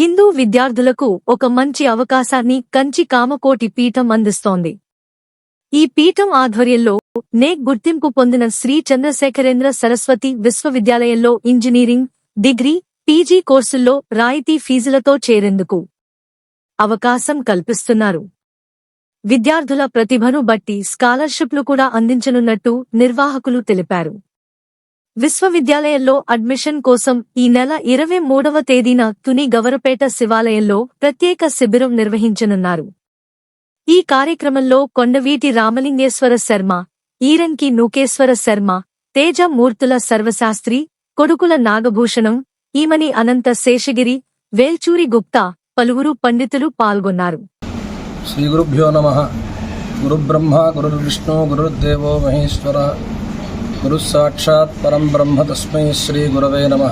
హిందూ విద్యార్థులకు ఒక మంచి అవకాశాన్ని కంచి కామకోటి పీఠం అందిస్తోంది. ఈ పీఠం ఆధ్వర్యంలో నేక్ గుర్తింపు పొందిన శ్రీ చంద్రశేఖరేంద్ర సరస్వతి విశ్వవిద్యాలయంలో ఇంజనీరింగ్ డిగ్రీ పీజీ కోర్సుల్లో రాయితీ ఫీజులతో చేరేందుకు అవకాశం కల్పిస్తున్నారు. విద్యార్థుల ప్రతిభను బట్టి స్కాలర్షిప్లు కూడా అందించనున్నట్టు నిర్వాహకులు తెలిపారు. విశ్వవిద్యాలయంలో అడ్మిషన్ కోసం ఈ నెల ఇరవై మూడవ తేదీన తుని గవరపేట శివాలయంలో ప్రత్యేక శిబిరం నిర్వహించనున్నారు. ఈ కార్యక్రమంలో కొండవీటి రామలింగేశ్వర శర్మ ఈరంకి నూకేశ్వర శర్మ తేజ మూర్తుల సర్వశాస్త్రి కొడుకుల నాగభూషణం ఈమని అనంత శేషగిరి వేల్చూరి గుప్తా పలువురు పండితులు పాల్గొన్నారు. శ్రీ గురుభ్యో నమ. గురుబ్రహ్మ గురుర్విష్ణు గురుర్దేవో మహేశ్వర. గురుసాక్షాత్ పరం బ్రహ్మ తస్మై శ్రీ గురవే నమ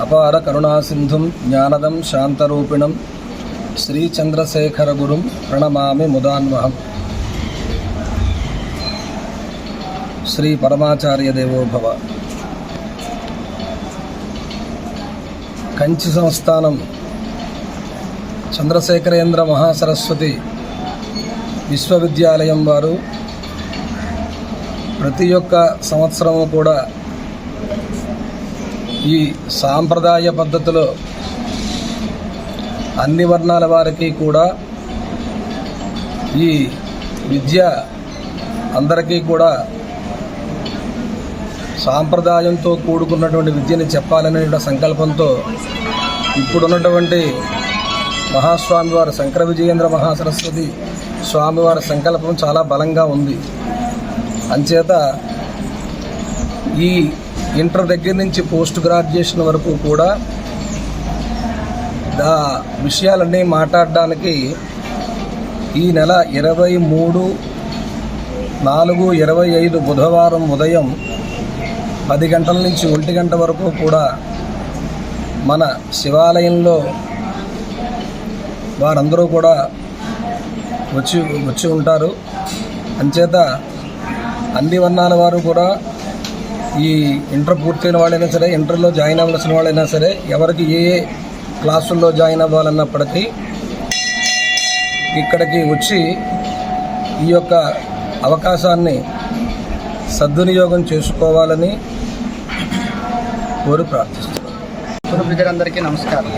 అపార కరుణాసింధుం జ్ఞానదం శాంతరూపిణం శ్రీచంద్రశేఖర గురుం ప్రణమామి ముదాన్వహం శ్రీ పరమాచార్య దేవో కంచి సంస్థానం చంద్రశేఖరేంద్ర మహాసరస్వతి విశ్వవిద్యాలయం వారు ప్రతి ఒక్క సంవత్సరము కూడా ఈ సాంప్రదాయ పద్ధతిలో అన్ని వర్ణాల వారికి కూడా ఈ విద్య అందరికీ కూడా సాంప్రదాయంతో కూడుకున్నటువంటి విద్యని చెప్పాలనే సంకల్పంతో ఇప్పుడున్నటువంటి మహాస్వామివారి శంకర విజయేంద్ర మహాసరస్వతి స్వామివారి సంకల్పం చాలా బలంగా ఉంది. అంచేత ఈ ఇంటర్ దగ్గర నుంచి పోస్ట్ గ్రాడ్యుయేషన్ వరకు కూడా దా విషయాలన్నీ మాట్లాడడానికి ఈ నెల ఇరవై మూడు నాలుగు ఇరవై ఐదు బుధవారం ఉదయం పది గంటల నుంచి ఒంటి గంట వరకు కూడా మన శివాలయంలో వారందరూ కూడా వచ్చి వచ్చి ఉంటారు. అంచేత అన్ని వర్ణాల వారు కూడా ఈ ఇంటర్ పూర్తయిన వాళ్ళైనా సరే ఇంటర్లో జాయిన్ అవ్వాల్సిన వాళ్ళైనా సరే ఎవరికి ఏ ఏ క్లాసుల్లో జాయిన్ అవ్వాలన్నప్పటికీ ఇక్కడికి వచ్చి ఈ యొక్క అవకాశాన్ని సద్వినియోగం చేసుకోవాలని కోరి ప్రార్థిస్తున్నాను గురు ప్రజలందరికీ నమస్కారం.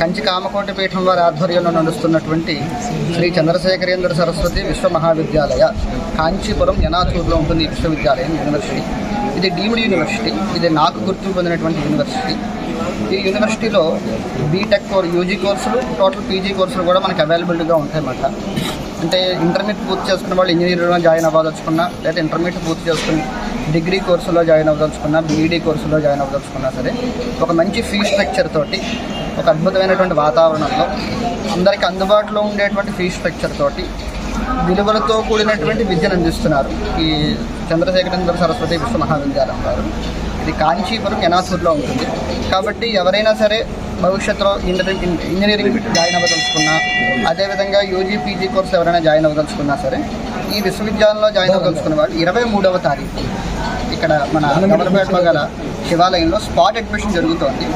కంచి కామకోటి పీఠం వారి ఆధ్వర్యంలో నడుస్తున్నటువంటి శ్రీ చంద్రశేఖరేంద్ర సరస్వతి విశ్వ మహావిద్యాలయ కాంచీపురం యనాచూర్లో ఉంటుంది ఈ విశ్వవిద్యాలయం యూనివర్సిటీ. ఇది డీమ్డ్ యూనివర్సిటీ. ఇది నాకు గుర్తింపు పొందినటువంటి యూనివర్సిటీ. ఈ యూనివర్సిటీలో బీటెక్ కోర్ యూజీ కోర్సులు టోటల్ పీజీ కోర్సులు కూడా మనకి అవైలబిలిటీగా ఉంటాయన్నమాట. అంటే ఇంటర్మీడియట్ పూర్తి చేసుకున్న వాళ్ళు ఇంజనీరింగ్లో జాయిన్ అవ్వదలుచుకున్నా లేదా ఇంటర్మీడియట్ పూర్తి చేసుకుని డిగ్రీ కోర్సులో జాయిన్ అవ్వదలుచుకున్నా బీఈడీ కోర్సులో జాయిన్ అవ్వదలుచుకున్నా సరే ఒక మంచి ఫీ స్ట్రక్చర్ తోటి ఒక అద్భుతమైనటువంటి వాతావరణంలో అందరికీ అందుబాటులో ఉండేటువంటి ఫీ స్ట్రక్చర్ తోటి విలువలతో కూడినటువంటి విద్యను అందిస్తున్నారు ఈ చంద్రశేఖరేంద్ర సరస్వతి విశ్వ మహావిద్యాలయం వారు. ఇది కాంచీపురం యనాథూర్లో ఉంటుంది. కాబట్టి ఎవరైనా సరే భవిష్యత్తులో ఇంజనీరింగ్ ఇంజనీరింగ్ జాయిన్ అవ్వదలుచుకున్నా అదేవిధంగా యూజీ పీజీ కోర్స్ ఎవరైనా జాయిన్ అవ్వదలుచుకున్నా సరే ఈ విశ్వవిద్యాలయంలో జాయిన్ అవ్వదలుచుకున్న వాళ్ళు ఇరవై మూడవ తారీఖు ఇక్కడ మన గవర్నమెంట్లో గల శివాలయంలో స్పాట్ అడ్మిషన్ జరుగుతోంది.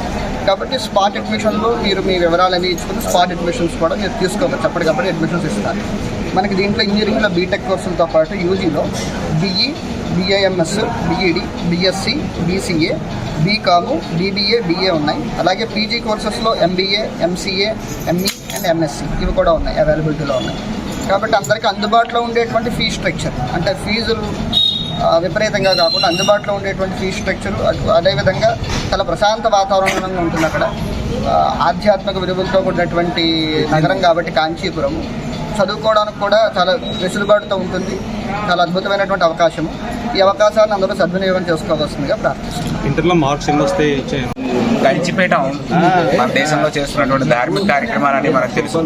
కాబట్టి స్పాట్ అడ్మిషన్లో మీరు మీ వివరాలన్నీ ఇచ్చుకుని స్పాట్ అడ్మిషన్స్ కూడా మీరు తీసుకోవచ్చు అప్పటికప్పుడు అడ్మిషన్స్ ఇస్తారు. మనకి దీంట్లో ఇంజనీరింగ్లో బీటెక్ కోర్సులతో పాటు యూజీలో BE BIMS BEd BSc BCA BCom BBA BA ఉన్నాయి. అలాగే PG కోర్సెస్లో MBA MCA ME and MSc ఇవి కూడా ఉన్నాయి అవైలబిలిటీలో ఉన్నాయి. కాబట్టి అందరికీ అందుబాటులో ఉండేటువంటి ఫీ స్ట్రక్చర్. అంటే ఫీజులు విపరీతంగా కాకుండా అందుబాటులో ఉండేటువంటి ఫీ స్ట్రక్చర్ అదేవిధంగా చాలా ప్రశాంత వాతావరణంగా ఉంటుంది అక్కడ. ఆధ్యాత్మిక విలువలతో కూడినటువంటి నగరం కాబట్టి కాంచీపురం చదువుకోవడానికి కూడా చాలా వెసులుబాటుతో ఉంటుంది. చాలా అద్భుతమైనటువంటి అవకాశము. ఈ అవకాశాన్ని అందరూ సద్వినియోగం చేసుకోవాల్సిందిగా ప్రార్థిస్తున్నాను ఇంటర్లో మార్క్స్ ఎన్ని వచ్చాయి కంచిపీఠం మన దేశంలో చేస్తున్నటువంటి ధార్మిక కార్యక్రమాలని మనకు తెలుసు.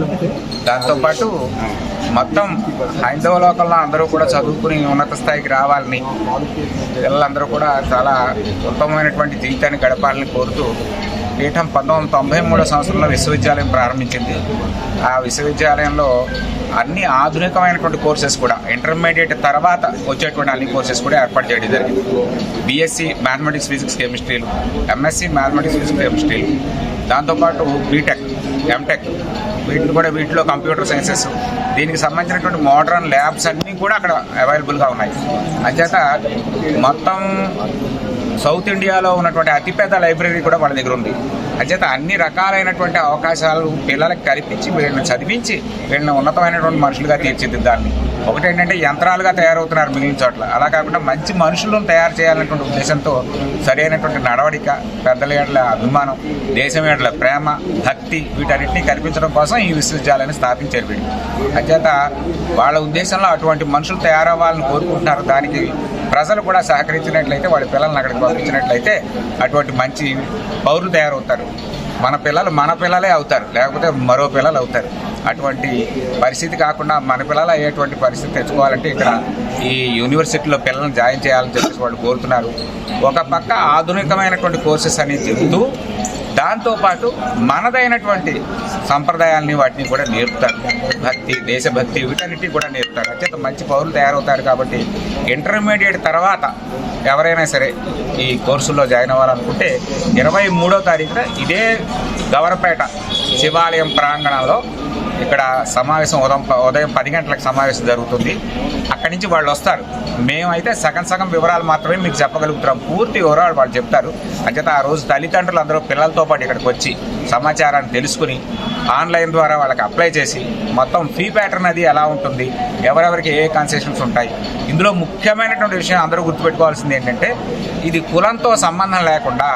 దాంతోపాటు మొత్తం హైందవ లోకంలో అందరూ కూడా చదువుకుని ఉన్నత స్థాయికి రావాలని పిల్లలందరూ కూడా చాలా ఉత్తమమైనటువంటి జీవితాన్ని గడపాలని కోరుతూ పీఠం పంతొమ్మిది వందల తొంభై మూడో సంవత్సరంలో విశ్వవిద్యాలయం ప్రారంభించింది. ఆ విశ్వవిద్యాలయంలో అన్ని ఆధునికమైనటువంటి కోర్సెస్ కూడా ఇంటర్మీడియట్ తర్వాత వచ్చేటువంటి అన్ని కోర్సెస్ కూడా ఏర్పాటు చేయడం జరిగింది. బీఎస్సీ మ్యాథమెటిక్స్ ఫిజిక్స్ కెమిస్ట్రీలు ఎంఎస్సీ మ్యాథమెటిక్స్ ఫిజిక్స్ కెమిస్ట్రీలు దాంతోపాటు బీటెక్ ఎంటెక్ వీటిని కూడా వీటిలో కంప్యూటర్ సైన్సెస్. దీనికి సంబంధించినటువంటి మోడర్న్ ల్యాబ్స్ అన్నీ కూడా అక్కడ అవైలబుల్గా ఉన్నాయి. అంచేత మొత్తం సౌత్ ఇండియాలో ఉన్నటువంటి అతిపెద్ద లైబ్రరీ కూడా వాళ్ళ దగ్గర ఉంది. అంచేత అన్ని రకాలైనటువంటి అవకాశాలు పిల్లలకు కల్పించి వీళ్ళని చదివించి వీళ్ళని ఉన్నతమైనటువంటి మనుషులుగా తీర్చిదిద్దాలని. ఒకటేంటంటే యంత్రాలుగా తయారవుతున్నారు మిగిలిన చోట్ల. అలా కాకుండా మంచి మనుషులను తయారు చేయాలనేటువంటి ఉద్దేశంతో సరైనటువంటి నడవడిక పెద్దల ఏడల అభిమానం దేశం ఏడల ప్రేమ భక్తి వీటన్నిటిని కల్పించడం కోసం ఈ విశ్వవిద్యాలయాన్ని స్థాపించారు వీళ్ళు. అంచేత వాళ్ళ ఉద్దేశంలో అటువంటి మనుషులు తయారవ్వాలని కోరుకుంటున్నారు. దానికి ప్రజలు కూడా సహకరించినట్లయితే వాళ్ళ పిల్లల్ని అక్కడికి పంపించినట్లయితే అటువంటి మంచి పౌరులు తయారవుతారు. మన పిల్లలు మన పిల్లలే అవుతారు లేకపోతే మరో పిల్లలు అవుతారు. అటువంటి పరిస్థితి కాకుండా మన పిల్లలు అయ్యేటువంటి పరిస్థితి తెచ్చుకోవాలంటే ఇక్కడ ఈ యూనివర్సిటీలో పిల్లల్ని జాయిన్ చేయాలని చెప్పేసి వాళ్ళు కోరుతున్నారు. ఒక పక్క ఆధునికమైనటువంటి కోర్సెస్ అనేది చెబుతూ దాంతోపాటు మనదైనటువంటి సంప్రదాయాలని వాటిని కూడా నేర్పుతారు. భక్తి దేశభక్తి వీటన్నిటి కూడా నేర్పుతారు. అత్యంత మంచి పౌరులు తయారవుతారు కాబట్టి ఇంటర్మీడియట్ తర్వాత ఎవరైనా సరే ఈ కోర్సుల్లో జాయిన్ అవ్వాలనుకుంటే ఇరవై మూడో తారీఖున ఇదే గవరపేట శివాలయం ప్రాంగణంలో ఇక్కడ సమావేశం ఉదయం ఉదయం పది గంటలకు సమావేశం జరుగుతుంది. అక్కడి నుంచి వాళ్ళు వస్తారు. మేమైతే సగం సగం వివరాలు మాత్రమే మీకు చెప్పగలుగుతున్నాం పూర్తి వివరాలు వాళ్ళు చెప్తారు. అంచేత ఆ రోజు తల్లిదండ్రులు అందరూ పిల్లలతో పాటు ఇక్కడికి వచ్చి సమాచారాన్ని తెలుసుకుని ఆన్లైన్ ద్వారా వాళ్ళకి అప్లై చేసి మొత్తం ఫీ ప్యాటర్న్ అది ఎలా ఉంటుంది ఎవరెవరికి ఏ కన్సెషన్స్ ఉంటాయి ఇందులో ముఖ్యమైనటువంటి విషయం అందరూ గుర్తుపెట్టుకోవాల్సింది ఏంటంటే ఇది కులంతో సంబంధం లేకుండా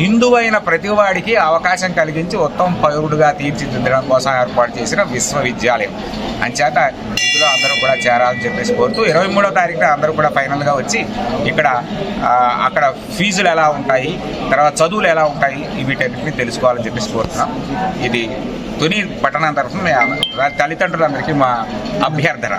హిందువైన ప్రతివాడికి అవకాశం కలిగించి ఉత్తమ పౌరుడుగా తీర్చిదిద్దడం కోసం ఏర్పాటు చేసిన విశ్వవిద్యాలయం. అంచేత ఇందులో అందరూ కూడా చేరాలని చెప్పేసి కోరుతూ ఇరవై మూడో తారీఖున అందరూ కూడా ఫైనల్గా వచ్చి ఇక్కడ అక్కడ ఫీజులు ఎలా ఉంటాయి తర్వాత చదువులు ఎలా ఉంటాయి వీటన్నిటిని తెలుసుకోవాలని చెప్పేసి కోరుతున్నాం. ఇది తుని పట్టణం తరఫున తల్లిదండ్రులందరికీ మా అభ్యర్థన.